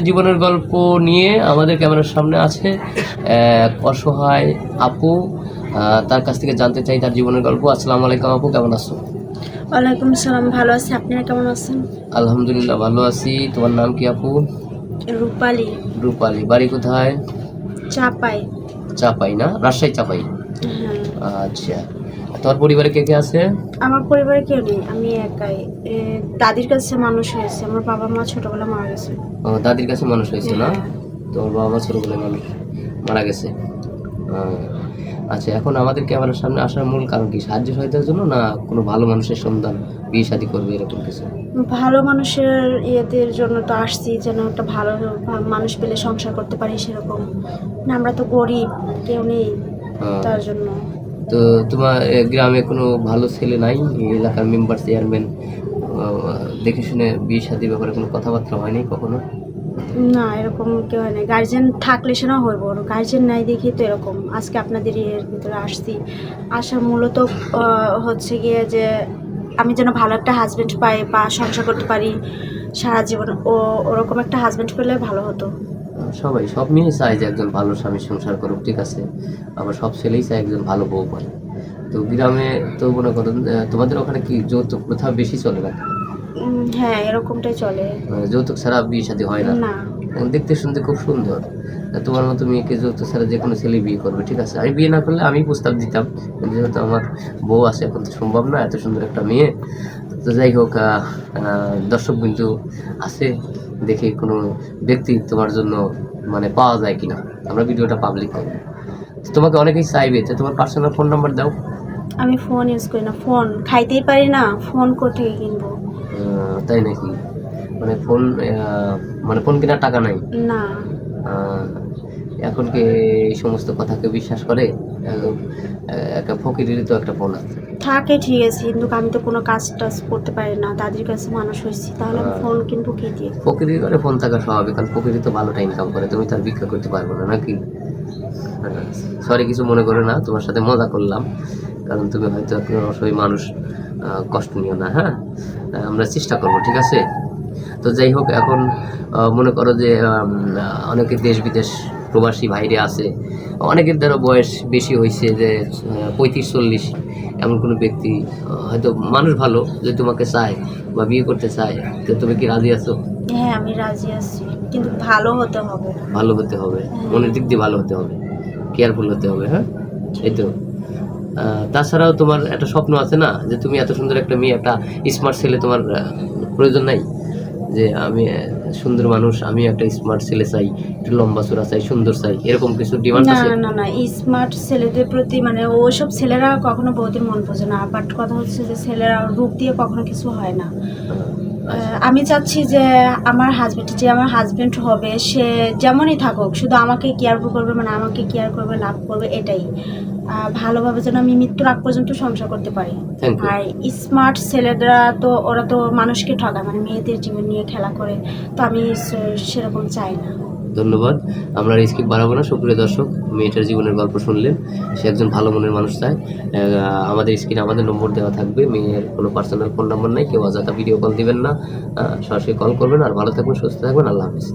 জীবনের গল্প নিয়ে আমাদের ক্যামেরার সামনে আছে এক অসহায় আপু তার কাছ থেকে জানতে চাই তার জীবনের গল্প। আসসালামু আলাইকুম আপু কেমন আছো? ওয়ালাইকুম সালাম ভালো আছি। আপনারা কেমন আছেন? আলহামদুলিল্লাহ ভালো আছি। তোমার নাম কি আপু? রূপালি। রূপালী বাড়ি কোথায়? চাপাই। চাপাই না? রাজশাহী চাপাই। হ্যাঁ। আচ্ছা। তোমার পরিবারে কে কে আছে? আমার পরিবারে কেউ নেই আমি একাই। এ, দাদির কাছে মানুষ হয়েছে আমার বাবা মা ছোটবেলা মারা গেছে। ও, দাদির কাছে মানুষ হয়েছে না? তোমার বাবা মা ছোটবেলায় মানুষ মারা গেছে। আচ্ছা এখন আমাদের ক্যামেরার সামনে আসার মূল কারণ কি? সাহায্য সহায়তার জন্য না কোনো ভালো মানুষের সন্তান বিয়ে শাদী করবে এরকম কিছু? ভালো মানুষের ইয়েদের জন্য তো আসছি যেন একটা ভালো মানুষ পেলে সংসার করতে পারি সেরকম। না আমরা তো গরিব কেউ নেই আহ, তার জন্য। তো তোমার গ্রামে কোনো ভালো ছেলে নাই? এলাকার মেম্বার চেয়ারম্যান দেখে শুনে বিয়ে শাদীর ব্যাপারে কোনো কথাবার্তা হয়নি কখনো? না, এরকম কেউ হয় না গার্জেন থাকলে সেটা হইব গার্জেন নাই দেখি তো এরকম। আজকে আপনাদের এর ভিতরে আসছি। আসা মূলত হচ্ছে গিয়ে যে আমি যেন ভালো একটা হাজবেন্ড পাই বা সংসার করতে পারি সারা জীবন, ও, ওরকম একটা হাজবেন্ড পেলে ভালো হতো। সবাই সব মেয়ে চায় যে একজন ভালো স্বামী সংসার করুক ঠিক আছে? আবার সব ছেলেই চায় একজন ভালো বউ পায় তো গ্রামে তো মনে করেন তোমাদের ওখানে কি যৌতুক প্রথা বেশি চলে না হ্যাঁ এরকমটাই চলে। যৌতুক ছাড়া বিয়ে শাদী হয় না? দেখতে শুনতে খুব সুন্দর। তোমার মতো মেয়েকে যৌতুক ছাড়া যে কোনো ছেলে বিয়ে করবে ঠিক আছে? আমি বিয়ে না করলে আমি প্রস্তাব দিতাম কিন্তু যেহেতু আমার বউ আছে এখন তো সম্ভব না এত সুন্দর একটা মেয়ে। তো যাই হোক দর্শক বিন্দু আছে দেখি কোনো ব্যক্তি তোমার জন্য মানে পাওয়া যায় কিনা। আমরা ভিডিওটা পাবলিক করব। তোমাকে অনেকেই চাইবে যে তোমার পার্সোনাল ফোন নাম্বার দাও। আমি ফোন ইউজ করি না। ফোন খাইতেই পারি না ফোন কোথেকে কিনবো? তাই নাকি? মানে ফোন মানে ফোন কেনার টাকা নাই? না। এখন কি এই সমস্ত কথাকে বিশ্বাস করে? একটা ফকিরেরই তো একটা ফোন আছে। থাকে ঠিক আছে কিন্তু আমি তো কোনো কাজ টাজ করতে পারি না দাদির কাছে মানুষ হয়েছি তাহলে আমি ফোন কিনবো কি দিয়ে? ফকিরের ঘরে ফোন থাকা স্বাভাবিক কারণ ফকিরি তো ভালোটা ইনকাম করে তুমি তার ভিক্ষা করতে পারবে না নাকি? সরি কিছু মনে করো না তোমার সাথে মজা করলাম কারণ তুমি হয়তো অসহায় মানুষ কষ্ট নিও না হ্যাঁ? আমরা চেষ্টা করব ঠিক আছে? তো যাই হোক এখন মনে করো যে অনেকে দেশ বিদেশ প্রবাসী বাইরে আছে অনেকের দ্বারা বয়স বেশি হয়েছে যে পঁয়ত্রিশ চল্লিশ এমন কোনো ব্যক্তি হয়তো মানুষ ভালো যে তোমাকে চায় বা বিয়ে করতে চায় তো তুমি কি রাজি আছো? হ্যাঁ আমি রাজি আছি কিন্তু ভালো হতে হবে। ভালো হতে হবে মনের দিক দিয়ে ভালো হতে হবে কেয়ারফুল হতে হবে হ্যাঁ? এই তো। তাছাড়াও তোমার একটা স্বপ্ন আছে না যে তুমি এত সুন্দর একটা মেয়ে একটা স্মার্ট ছেলে তোমার প্রয়োজন নাই? যে আমি সুন্দর মানুষ আমি একটা স্মার্ট ছেলে চাই একটু লম্বা চূড়া চাই সুন্দর চাই এরকম কিছু ডিমান্ড না আছে? না না স্মার্ট ছেলেদের প্রতি মানে ওইসব ছেলেরা কখনো বউদের মন বোঝে না বাট কথা হচ্ছে যে ছেলেরা রূপ দিয়ে কখনো কিছু হয় না। আমি চাচ্ছি যে আমার হাজবেন্ড যে আমার হাজবেন্ড হবে সে যেমনই থাকুক শুধু আমাকে কেয়ার করবে মানে আমাকে কেয়ার করবে লাভ করবে এটাই। ভালোভাবে যেন আমি মৃত্যুর আগ পর্যন্ত সংসার করতে পারি। আর স্মার্ট ছেলেরা তো ওরা তো মানুষকে ঠকায় মানে মেয়েদের জীবন নিয়ে খেলা করে তো আমি সেরকম চাই না। ধন্যবাদ। আমরা স্কিপ বাড়াবো না। সুপ্রিয় দর্শক, মেয়েটার জীবনের গল্প শুনলেন সে একজন ভালো মনের মানুষ চায়। আমাদের স্ক্রিনে আমাদের নম্বর দেওয়া থাকবে। মেয়ের কোনো পার্সোনাল ফোন নম্বর নাই। কেউ অযথা ভিডিও কল দিবেন না। সরাসরি কল করবেন। আর ভালো থাকবেন, সুস্থ থাকবেন। আল্লাহ হাফিজ।